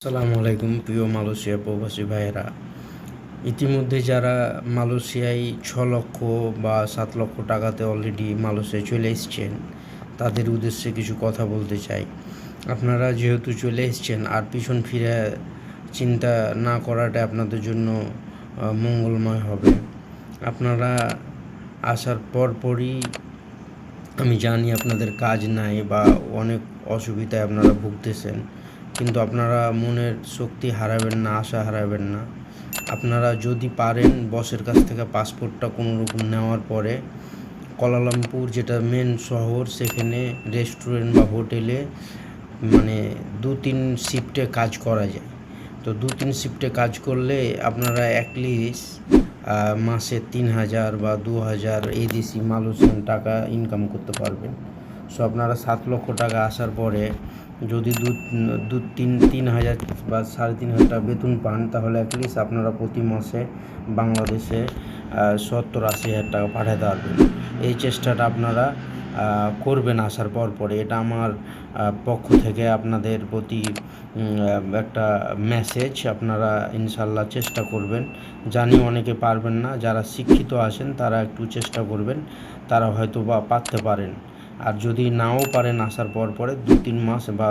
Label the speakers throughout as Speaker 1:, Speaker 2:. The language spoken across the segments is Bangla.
Speaker 1: আসসালামু আলাইকুম, প্রিয় মালয়েশিয়া প্রবাসী ভাইয়েরা। ইতিমধ্যে যারা মালয়েশিয়ায় ছ লক্ষ বা সাত লক্ষ টাকাতে অলরেডি মালয়েশিয়ায় চলে এসছেন, তাদের উদ্দেশ্যে কিছু কথা বলতে চাই। আপনারা যেহেতু চলে এসছেন আর পিছন ফিরে চিন্তা না করাটা আপনাদের জন্য মঙ্গলময় হবে। আপনারা আসার পরপরই আমি জানি আপনাদের কাজ নাই বা অনেক অসুবিধায় আপনারা ভুগতেছেন। কিন্তু আপনারা মনের শক্তি হারাবেন না, আশা হারাবেন না। আপনারা যদি পারেন বসের কাছ থেকে পাসপোর্টটা কোনো রকম নেওয়ার পরে কলালামপুর যেটা মেন শহর, সেখানে রেস্টুরেন্ট বা হোটেলে মানে দু তিন শিফটে কাজ করা যায়। তো দু তিন শিফটে কাজ করলে আপনারা অ্যাটলিস্ট মাসে তিন হাজার বা দু হাজার এই দেশি মালয়েশিয়ান টাকা ইনকাম করতে পারবেন। সো আপনারা সাত লক্ষ টাকা আসার পরে যদি দু দু, তিন তিন হাজার বা সাড়ে তিন হাজার টাকা বেতন পান, তাহলে অ্যাটলিস্ট আপনারা প্রতি মাসে বাংলাদেশে সত্তর, আশি হাজার টাকা পাঠাতে পারবেন। এই চেষ্টাটা আপনারা করবেন আসার পর পরে। এটা আমার পক্ষ থেকে আপনাদের প্রতি একটা মেসেজ আপনারা ইনশাল্লাহ চেষ্টা করবেন। জানি অনেকে পারবেন না। যারা শিক্ষিত আছেন, তারা একটু চেষ্টা করবেন। তারা হয়তো বা পারতে পারেন। আর যদি নাও পারেন আসার পর পরে দু তিন মাস বা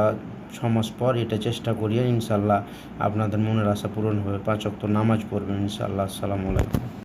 Speaker 1: ছ মাস পর এটা চেষ্টা করিয়ে ইনশাল্লাহ আপনাদের মনের আশা পূরণ হবে। পাঁচ অক্ত নামাজ পড়বেন ইনশাল্লাহ। আসসালামু আলাইকুম।